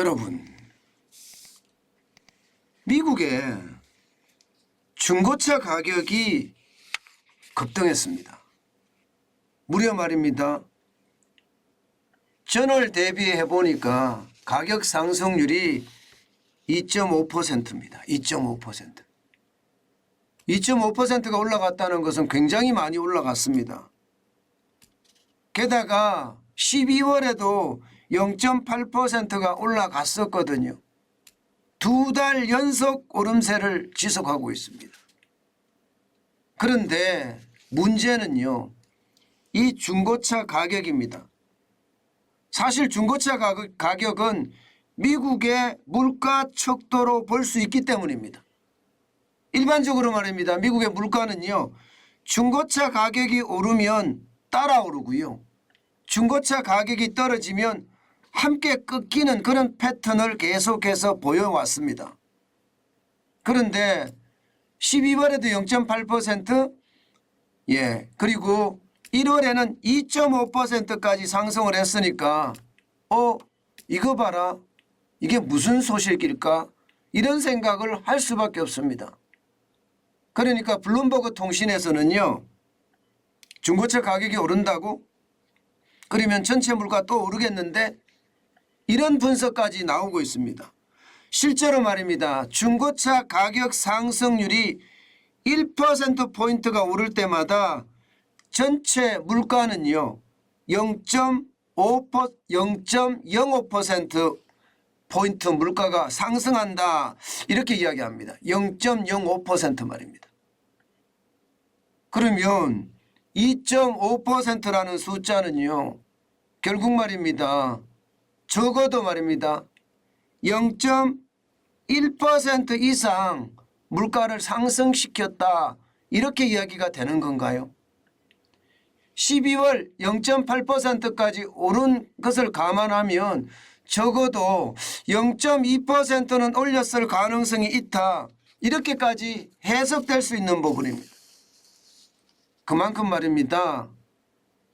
여러분, 미국의 중고차 가격이 급등했습니다. 무려 말입니다. 전월 대비해 보니까 가격 상승률이 2.5%입니다. 2.5%. 2.5%가 올라갔다는 것은 굉장히 많이 올라갔습니다. 게다가 12월에도 0.8%가 올라갔었거든요. 두 달 연속 오름세를 지속하고 있습니다. 그런데 문제는요. 이 중고차 가격입니다. 사실 중고차 가격, 가격 은 미국의 물가 척도로 볼 수 있기 때문입니다. 일반적으로 말입니다. 미국의 물가는요. 중고차 가격이 오르면 따라 오르고요. 중고차 가격이 떨어지면 함께 꺾이는 그런 패턴을 계속해서 보여왔습니다. 그런데 12월에도 0.8% 예, 그리고 1월에는 2.5%까지 상승을 했으니까 어, 이거 봐라. 이게 무슨 소식일까? 이런 생각을 할 수밖에 없습니다. 그러니까 블룸버그 통신에서는요. 중고차 가격이 오른다고? 그러면 전체 물가 또 오르겠는데 이런 분석까지 나오고 있습니다. 실제로 말입니다. 중고차 가격 상승률이 1%포인트가 오를 때마다 전체 물가는요. 0.5% 0.05% 포인트 물가가 상승한다. 이렇게 이야기합니다. 0.05% 말입니다. 그러면 2.5%라는 숫자는요. 결국 말입니다. 적어도 말입니다. 0.1% 이상 물가를 상승시켰다. 이렇게 이야기가 되는 건가요? 12월 0.8%까지 오른 것을 감안하면 적어도 0.2%는 올렸을 가능성이 있다. 이렇게까지 해석될 수 있는 부분입니다. 그만큼 말입니다.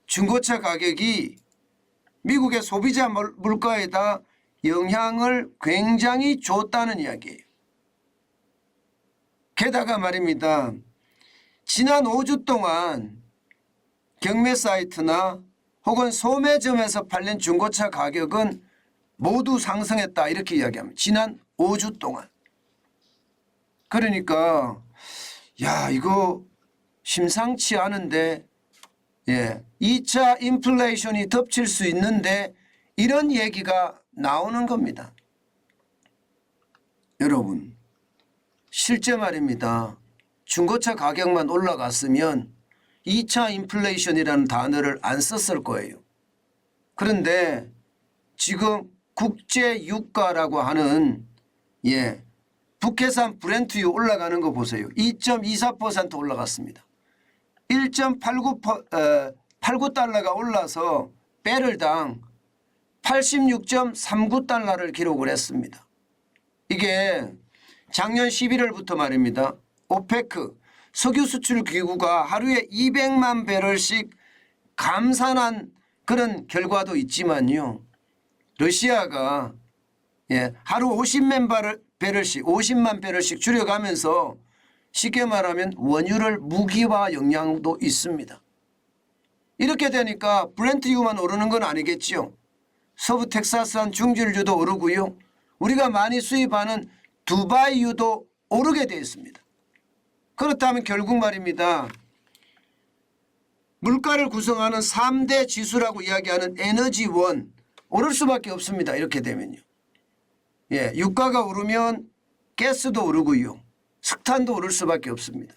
중고차 가격이 미국의 소비자 물- 물가에다 영향을 굉장히 줬다는 이야기예요. 게다가 말입니다. 지난 5주 동안 경매 사이트나 혹은 소매점에서 팔린 중고차 가격은 모두 상승했다 이렇게 이야기합니다. 지난 5주 동안. 그러니까 야 이거 심상치 않은데 예, 2차 인플레이션이 덮칠 수 있는데 이런 얘기가 나오는 겁니다. 여러분 실제 말입니다. 중고차 가격만 올라갔으면 2차 인플레이션이라는 단어를 안 썼을 거예요. 그런데 지금 국제 유가라고 하는 예 북해산 브렌트유 올라가는 거 보세요. 2.24% 올라갔습니다. 1.89 89달러가 올라서 배럴당 86.39달러를 기록을 했습니다. 이게 작년 11월부터 말입니다. 오페크 석유 수출 기구가 하루에 200만 배럴씩 감산한 그런 결과도 있지만요. 러시아가 예, 하루 50만 배럴, 배럴씩 50만 배럴씩 줄여가면서 쉽게 말하면 원유를 무기화 영향도 있습니다. 이렇게 되니까 브렌트유만 오르는 건 아니겠지요. 서부 텍사스산 중질유도 오르고요. 우리가 많이 수입하는 두바이유도 오르게 되어 있습니다. 그렇다면 결국 말입니다. 물가를 구성하는 3대 지수라고 이야기하는 에너지원 오를 수밖에 없습니다. 이렇게 되면요. 예, 유가가 오르면 가스도 오르고요. 석탄도 오를 수밖에 없습니다.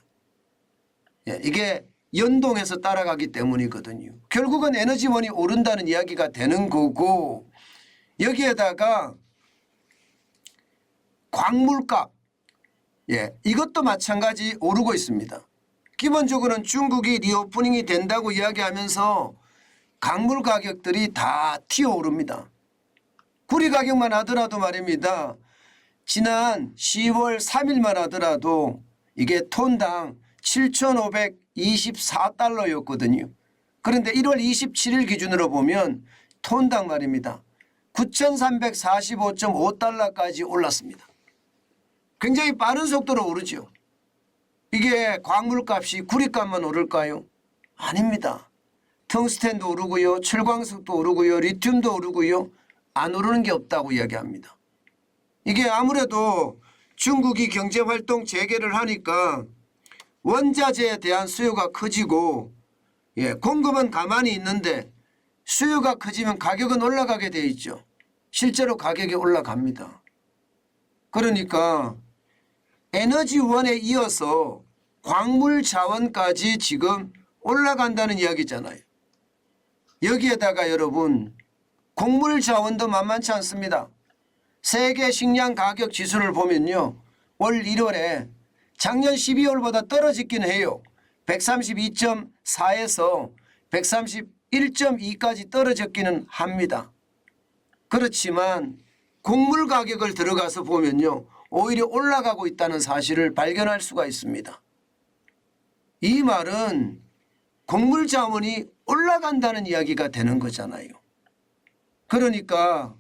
예, 이게 연동해서 따라가기 때문이거든요. 결국은 에너지원이 오른다는 이야기가 되는 거고 여기에다가 광물값 예, 이것도 마찬가지 오르고 있습니다. 기본적으로는 중국이 리오프닝이 된다고 이야기하면서 강물 가격들이 다 튀어오릅니다. 구리 가격만 하더라도 말입니다. 지난 10월 3일만 하더라도 이게 톤당 7,524달러였거든요. 그런데 1월 27일 기준으로 보면 톤당 말입니다. 9,345.5달러까지 올랐습니다. 굉장히 빠른 속도로 오르죠. 이게 광물값이 구리값만 오를까요? 아닙니다. 텅스텐도 오르고요. 철광석도 오르고요. 리튬도 오르고요. 안 오르는 게 없다고 이야기합니다. 이게 아무래도 중국이 경제활동 재개를 하니까 원자재에 대한 수요가 커지고 예, 공급은 가만히 있는데 수요가 커지면 가격은 올라가게 돼 있죠. 실제로 가격이 올라갑니다. 그러니까 에너지원에 이어서 광물 자원까지 지금 올라간다는 이야기잖아요. 여기에다가 여러분 곡물 자원도 만만치 않습니다. 세계 식량 가격 지수를 보면요. 올 1월에 작년 12월보다 떨어지긴 해요. 132.4에서 131.2까지 떨어졌기는 합니다. 그렇지만 곡물 가격을 들어가서 보면요. 오히려 올라가고 있다는 사실을 발견할 수가 있습니다. 이 말은 곡물 자원이 올라간다는 이야기가 되는 거잖아요. 그러니까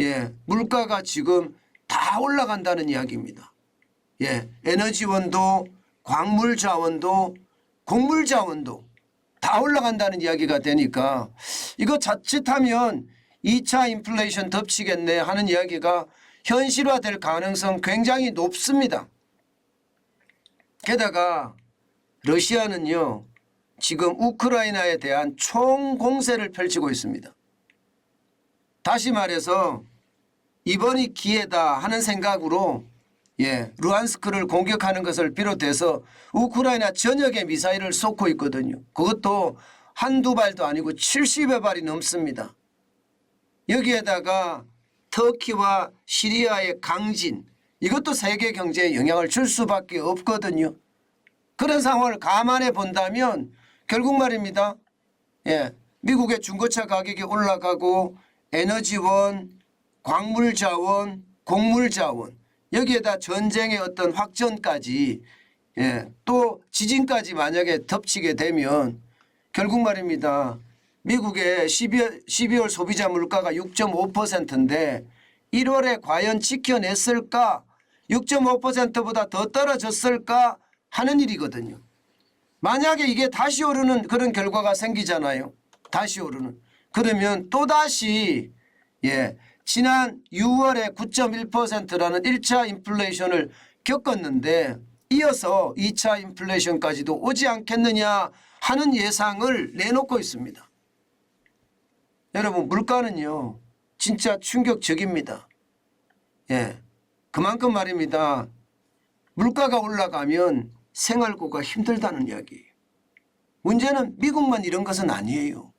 예, 물가가 지금 다 올라간다는 이야기입니다. 예, 에너지원도 광물 자원도 곡물 자원도 다 올라간다는 이야기가 되니까 이거 자칫하면 2차 인플레이션 덮치겠네 하는 이야기가 현실화될 가능성 굉장히 높습니다. 게다가 러시아는요 지금 우크라이나에 대한 총 공세를 펼치고 있습니다. 다시 말해서 이번이 기회다 하는 생각으로 예, 루안스크를 공격하는 것을 비롯해서 우크라이나 전역에 미사일을 쏟고 있거든요. 그것도 한두 발도 아니고 70여 발이 넘습니다. 여기에다가 터키와 시리아의 강진 이것도 세계 경제에 영향을 줄 수밖에 없거든요. 그런 상황을 감안해 본다면 결국 말입니다. 예, 미국의 중고차 가격이 올라가고 에너지원, 광물자원, 곡물자원 여기에다 전쟁의 어떤 확전까지 예, 또 지진까지 만약에 덮치게 되면 결국 말입니다. 미국의 12월, 12월 소비자 물가가 6.5%인데 1월에 과연 지켜냈을까 6.5%보다 더 떨어졌을까 하는 일이거든요. 만약에 이게 다시 오르는 그런 결과가 생기잖아요. 다시 오르는. 그러면 또다시 예, 지난 6월에 9.1%라는 1차 인플레이션을 겪었는데 이어서 2차 인플레이션까지도 오지 않겠느냐 하는 예상을 내놓고 있습니다. 여러분 물가는요 진짜 충격적입니다. 예, 그만큼 말입니다. 물가가 올라가면 생활고가 힘들다는 이야기예요. 문제는 미국만 이런 것은 아니에요.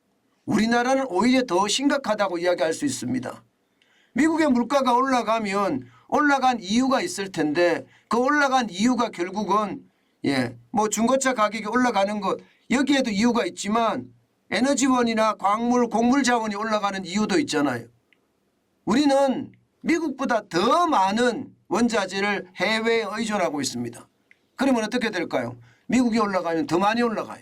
우리나라는 오히려 더 심각하다고 이야기할 수 있습니다. 미국의 물가가 올라가면 올라간 이유가 있을 텐데 그 올라간 이유가 결국은 예, 뭐 중고차 가격이 올라가는 것 여기에도 이유가 있지만 에너지원이나 광물, 곡물 자원이 올라가는 이유도 있잖아요. 우리는 미국보다 더 많은 원자재를 해외에 의존하고 있습니다. 그러면 어떻게 될까요? 미국이 올라가면 더 많이 올라가요.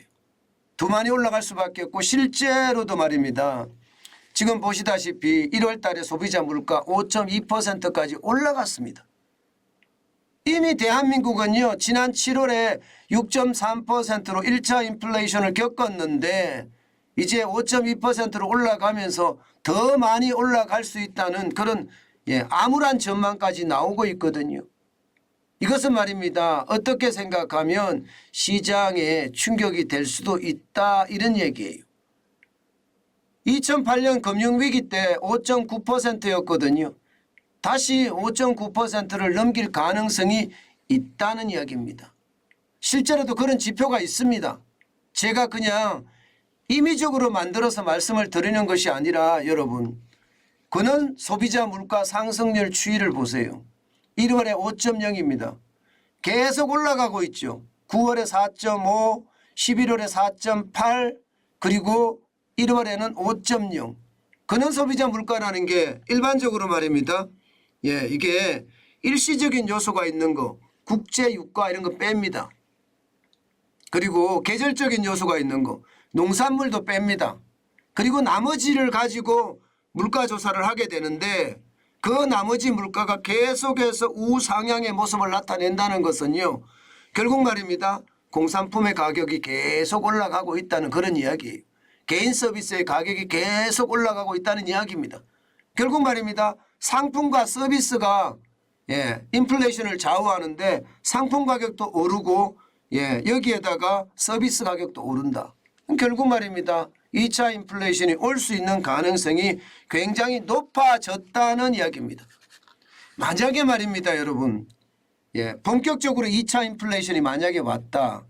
더 많이 올라갈 수밖에 없고 실제로도 말입니다. 지금 보시다시피 1월 달에 소비자 물가 5.2%까지 올라갔습니다. 이미 대한민국은요 지난 7월에 6.3%로 1차 인플레이션을 겪었는데 이제 5.2%로 올라가면서 더 많이 올라갈 수 있다는 그런 예, 암울한 전망까지 나오고 있거든요. 이것은 말입니다. 어떻게 생각하면 시장에 충격이 될 수도 있다 이런 얘기예요. 2008년 금융위기 때 5.9%였거든요. 다시 5.9%를 넘길 가능성이 있다는 이야기입니다. 실제로도 그런 지표가 있습니다. 제가 그냥 임의적으로 만들어서 말씀을 드리는 것이 아니라 여러분 그는 소비자 물가 상승률 추이를 보세요. 1월에 5.0입니다. 계속 올라가고 있죠. 9월에 4.5, 11월에 4.8 그리고 1월에는 5.0. 근원 소비자 물가라는 게 일반적으로 말입니다. 예, 이게 일시적인 요소가 있는 거, 국제 유가 이런 거 뺍니다. 그리고 계절적인 요소가 있는 거, 농산물도 뺍니다. 그리고 나머지를 가지고 물가 조사를 하게 되는데 그 나머지 물가가 계속해서 우상향의 모습을 나타낸다는 것은요. 결국 말입니다. 공산품의 가격이 계속 올라가고 있다는 그런 이야기예요. 개인 서비스의 가격이 계속 올라가고 있다는 이야기입니다. 결국 말입니다. 상품과 서비스가 예, 인플레이션을 좌우하는데 상품 가격도 오르고 예, 여기에다가 서비스 가격도 오른다. 결국 말입니다. 2차 인플레이션이 올 수 있는 가능성이 굉장히 높아졌다는 이야기입니다. 만약에 말입니다, 여러분. 예, 본격적으로 2차 인플레이션이 만약에 왔다.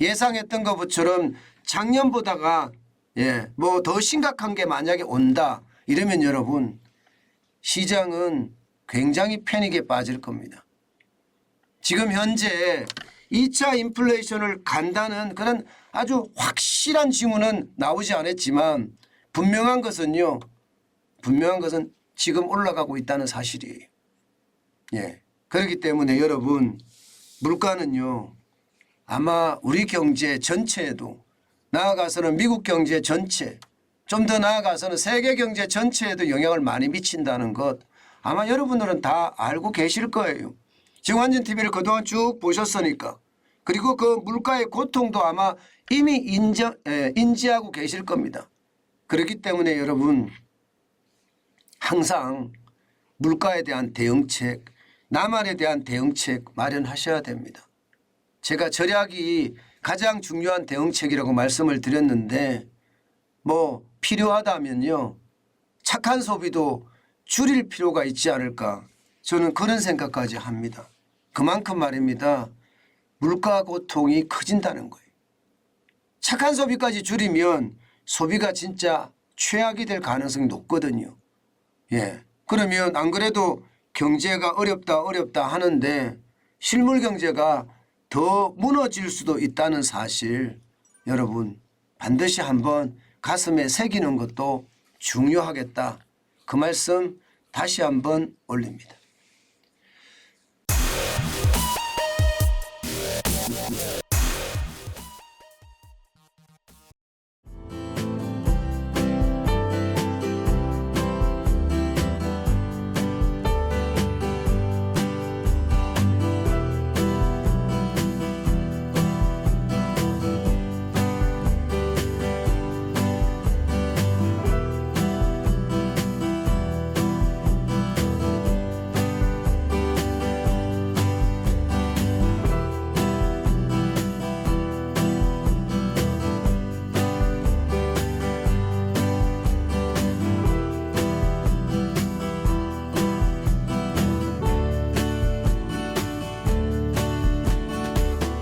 예상했던 것처럼 작년보다가 예, 뭐 더 심각한 게 만약에 온다. 이러면 여러분 시장은 굉장히 패닉에 빠질 겁니다. 지금 현재 2차 인플레이션을 간다는 그런 아주 확실한 징후는 나오지 않았지만 분명한 것은요. 분명한 것은 지금 올라가고 있다는 사실이에요. 예. 그렇기 때문에 여러분 물가는요. 아마 우리 경제 전체에도 나아가서는 미국 경제 전체 좀 더 나아가서는 세계 경제 전체에도 영향을 많이 미친다는 것 아마 여러분들은 다 알고 계실 거예요. 정환진 TV를 그동안 쭉 보셨으니까 그리고 그 물가의 고통도 아마 이미 인정, 에, 인지하고 계실 겁니다. 그렇기 때문에 여러분 항상 물가에 대한 대응책, 나만에 대한 대응책 마련하셔야 됩니다. 제가 절약이 가장 중요한 대응책이라고 말씀을 드렸는데 뭐 필요하다면요. 착한 소비도 줄일 필요가 있지 않을까. 저는 그런 생각까지 합니다. 그만큼 말입니다. 물가 고통이 커진다는 거예요. 착한 소비까지 줄이면 소비가 진짜 최악이 될 가능성이 높거든요. 예. 그러면 안 그래도 경제가 어렵다 어렵다 하는데 실물 경제가 더 무너질 수도 있다는 사실 여러분 반드시 한번 가슴에 새기는 것도 중요하겠다. 그 말씀 다시 한번 올립니다.